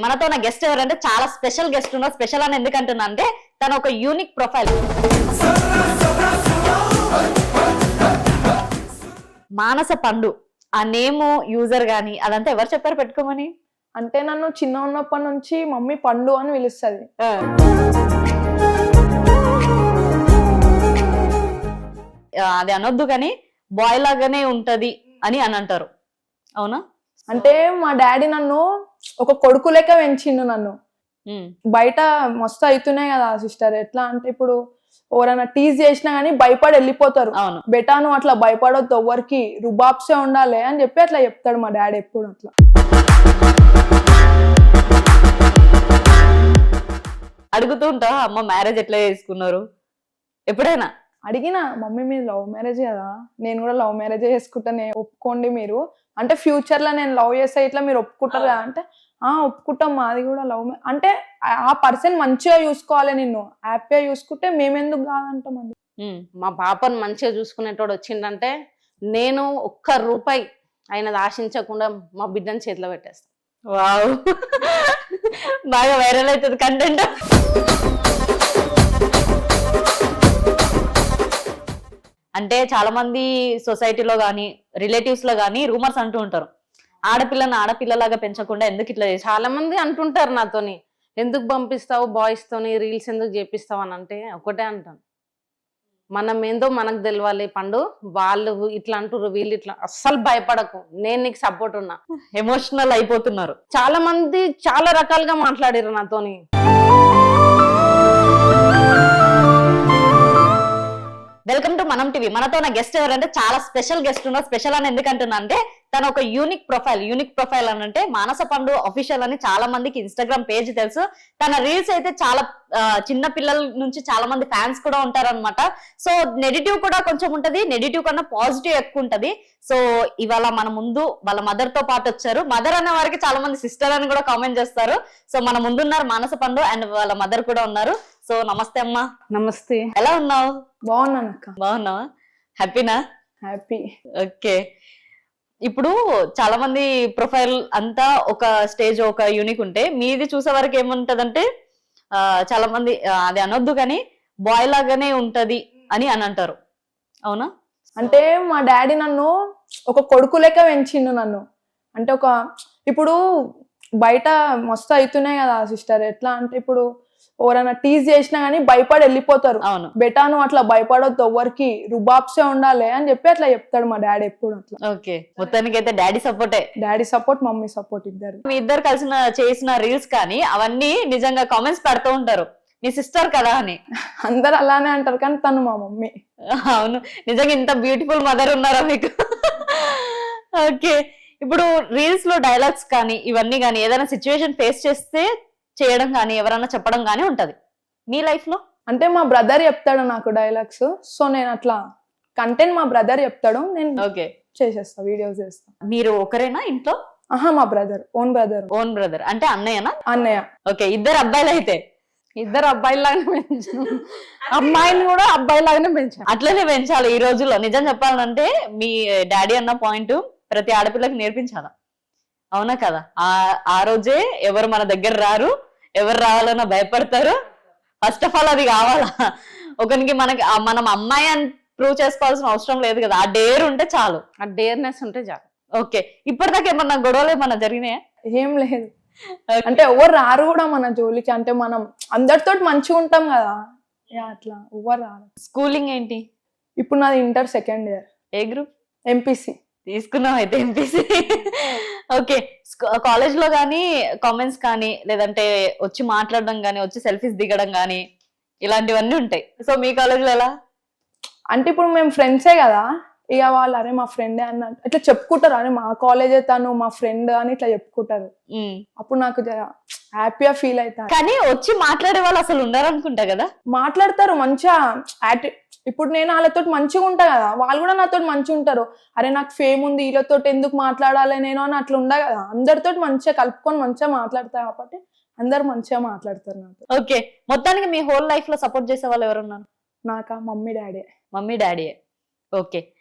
మనతో ఉన్న గెస్ట్ ఎవరంటే చాలా స్పెషల్ గెస్ట్ ఉన్నారు. స్పెషల్ అని ఎందుకంటున్నా అంటే తన ఒక యూనిక్ ప్రొఫైల్ మానస పండు. ఆ నేమ్ యూజర్ గాని అదంతా ఎవరు చెప్పారు పెట్టుకోమని? అంటే నన్ను చిన్న ఉన్నప్పటి నుంచి మమ్మీ పండు అని పిలుస్తుంది. అది అనొద్దు కానీ బాయ్ లాగానే ఉంటది అని అని అంటారు. అవునా? అంటే మా డాడీ నన్ను ఒక కొడుకు లెక్క పెంచిండు నన్ను. బయట మస్తు అవుతున్నాయి కదా సిస్టర్. ఎట్లా అంటే ఇప్పుడు ఎవరైనా టీజ్ చేసినా గానీ భయపడి వెళ్ళిపోతారు. అవును. బెటా నువ్వు అట్లా భయపడొద్దు ఎవరికి. రుబాబ్సే ఉండాలి అని చెప్పి అట్లా చెప్తాడు మా డాడీ ఎప్పుడు అట్లా. అడుగుతూ ఉంటావా అమ్మ మ్యారేజ్ ఎట్లా చేసుకున్నారు? ఎప్పుడైనా? అడిగిన మమ్మీ మీరు లవ్ మ్యారేజ్ కదా? నేను కూడా లవ్ మ్యారేజ్ చేసుకుంటానే ఒప్పుకోండి మీరు. అంటే ఫ్యూచర్లో నేను లవ్ చేస్తే ఇట్లా మీరు ఒప్పుకుంటారు? కదా అంటే ఆ ఒప్పుకుంటాం మాది కూడా లవ్ అంటే ఆ- పర్సన్ మంచిగా చూసుకోవాలి నిన్ను. హ్యాపీగా చూసుకుంటే మేమెందుకు కాదంటాం అది మా పాపను మంచిగా చూసుకునేటోడు వచ్చిందంటే నేను ఒక్క రూపాయి ఆయనది ఆశించకుండా మా బిడ్డని చేతిలో పెట్టేస్తాను వావ్. బాగా వైరల్ అవుతుంది కంటెంట్ అంటే చాలా మంది సొసైటీలో గానీ రిలేటివ్స్లో గానీ రూమర్స్ అంటూ ఉంటారు. ఆడపిల్లని ఆడపిల్లలాగా పెంచకుండా ఎందుకు ఇట్లా చేసి? చాలా మంది అంటుంటారు నాతోని. ఎందుకు పంపిస్తావు బాయ్స్ తోని? రీల్స్ ఎందుకు చేపిస్తావు? అని అంటే ఒకటే అంటాను. మనం ఏందో మనకు తెలవాలి పండు. వాళ్ళు ఇట్లా అంటారు వీళ్ళు ఇట్లా. అస్సలు భయపడకు. నేను నీకు సపోర్ట్ ఉన్నా. ఎమోషనల్ అయిపోతున్నారు. చాలా మంది చాలా రకాలుగా మాట్లాడారు నాతోని. మనం టీవీ. మనతో ఉన్న గెస్ట్ ఎవరంటే చాలా స్పెషల్ గెస్ట్ ఉన్నారు. స్పెషల్ అని ఎందుకంటున్నా అంటే తన ఒక యూనిక్ ప్రొఫైల్ యూనిక్ ప్రొఫైల్ అని అంటే మానస పండు అఫీషియల్ అని చాలా మందికి ఇన్స్టాగ్రామ్ పేజ్ తెలుసు. తన రీల్స్ అయితే చాలా చిన్న పిల్లల నుంచి చాలా మంది ఫ్యాన్స్ కూడా ఉంటారన్నమాట. సో నెగిటివ్ కూడా కొంచెం ఉంటది. నెగిటివ్ కన్నా పాజిటివ్ ఎక్కువ ఉంటది. సో ఇవాళ మన ముందు వాళ్ళ మదర్తో పాటు వచ్చారు. మదర్ అనే వారికి చాలా మంది సిస్టర్ అని కూడా కామెంట్ చేస్తారు. సో మన ముందున్నారు మానస పండు అండ్ వాళ్ళ మదర్ కూడా ఉన్నారు. సో నమస్తే అమ్మా. నమస్తే. ఎలా ఉన్నావు? బాగున్నాను అక్క. బాగున్నావా? హ్యాపీనా? హ్యాపీ. ఓకే. ఇప్పుడు చాలా మంది ప్రొఫైల్ అంతా ఒక స్టేజ్ ఒక యూనిక్ ఉంటే మీది చూసే వరకు ఏముంటదంటే చాలా మంది అది అనొద్దు కానీ బాయ్ లాగానే ఉంటది అని అని అంటారు. అవునా? అంటే మా డాడీ నన్ను ఒక కొడుకు లెక్క పెంచిండు నన్ను. అంటే ఒక ఇప్పుడు బయట మస్తు అవుతున్నాయి కదా సిస్టర్. ఎట్లా అంటే ఇప్పుడు ఎవరైనా టీజ్ చేసినా గానీ భయపడి వెళ్ళిపోతారు. అవును. బెటా నువ్వు అట్లా భయపడొద్దు ఎవరికి రుబాబ్సే ఉండాలి అని చెప్పి అట్లా చెప్తాడు మా డాడీ ఎప్పుడు అట్లా. ఓకే. మొత్తానికి అయితే డాడీ సపోర్టే. డాడీ సపోర్ట్ మమ్మీ సపోర్ట్ ఇద్దరు. మీ ఇద్దరు కలిసిన చేసిన రీల్స్ కానీ అవన్నీ నిజంగా కామెంట్స్ పెడుతూ ఉంటారు. మీ సిస్టర్ కదా అని. అందరు అలానే అంటారు కానీ తను మా మమ్మీ. అవును. నిజంగా ఇంత బ్యూటిఫుల్ మదర్ ఉన్నారా మీకు? ఓకే. ఇప్పుడు రీల్స్లో డైలాగ్స్ కానీ ఇవన్నీ కానీ ఏదైనా సిచ్యువేషన్ ఫేస్ చేస్తే చేయడం కానీ ఎవరైనా చెప్పడం కానీ ఉంటది. మీ లైఫ్లో? అంటే మా బ్రదర్ చెప్తాడు నాకు డైలాగ్స్. సో నేను అట్లా కంటెంట్ మా బ్రదర్ చెప్తాడు. నేను ఓకే. చేసేస్తా వీడియోస్ చేస్తా. మీరు ఒకరేనా ఇంట్లో? ఆహా మా brother own brother. Own brother. అంటే అన్నయ్యనా? అన్నయ్య. ఓకే ఇద్దరు అబ్బాయిలు అయితే ఇద్దరు అబ్బాయిలాగానే పెంచాను. అమ్మాయిని కూడా అబ్బాయిలాగానే పెంచాను. అట్లనే పెంచాలి ఈ రోజుల్లో. నిజం చెప్పాలంటే మీ డాడీ అన్న పాయింట్ ప్రతి ఆడపిల్లకి నేర్పించాలా? అవునా కదా? ఆ ఆ రోజే ఎవరు మన దగ్గర రారు ఎవరు రావాలన్నా భయపడతారు. ఫస్ట్ ఆఫ్ ఆల్ అది కావాలా? ఒకరికి మనకి మనం అమ్మాయి అని ప్రూవ్ చేసుకోవాల్సిన అవసరం లేదు కదా. ఆ డేర్ ఉంటే చాలు. ఆ డేర్నెస్ ఉంటే చాలు. ఓకే. ఇప్పటిదాకా ఏమన్నా గొడవలు ఏమన్నా జరిగినాయా? ఏం లేదు. అంటే ఎవరు రారు కూడా మన జోలికి. అంటే మనం అందరితో మంచిగా ఉంటాం కదా. అట్లా ఎవరు రారు. స్కూలింగ్ ఏంటి? ఇప్పుడు నాది ఇంటర్ సెకండ్ ఇయర్ ఏ గ్రూప్ ఎంపీసీ తీసుకున్నాం అయితే ఎంపీసీ ఓకే కాలేజ్లో కానీ కామెంట్స్ కానీ లేదంటే వచ్చి మాట్లాడడం కానీ వచ్చి సెల్ఫీస్ దిగడం కానీ ఇలాంటివన్నీ ఉంటాయి. సో మీ కాలేజ్లో ఎలా? అంటే ఇప్పుడు మేము ఫ్రెండ్సే కదా ఇక వాళ్ళు అరే మా ఫ్రెండే అన్న ఇట్లా చెప్పుకుంటారు అరే మా కాలేజే తను మా ఫ్రెండ్ అని ఇట్లా చెప్పుకుంటారు. అప్పుడు నాకు హ్యాపీగా ఫీల్ అవుతారు. కానీ వచ్చి మాట్లాడే వాళ్ళు అసలు ఉండరు అనుకుంటా కదా? మాట్లాడతారు మంచిగా ఇప్పుడు నేను వాళ్ళతో మంచిగా ఉంటా కదా వాళ్ళు కూడా నాతో మంచిగా ఉంటారు. అరే నాకు ఫేమ్ ఉంది వీళ్ళతో ఎందుకు మాట్లాడాలి నేను అని అట్లా ఉండ కదా. అందరితో మంచిగా కలుపుకొని మంచిగా మాట్లాడతా కాబట్టి అందరు మంచిగా మాట్లాడతారు నాతో. ఓకే మొత్తానికి మీ హోల్ లైఫ్లో సపోర్ట్ చేసే వాళ్ళు ఎవరున్నారు? నాకా mummy daddy mummy daddy okay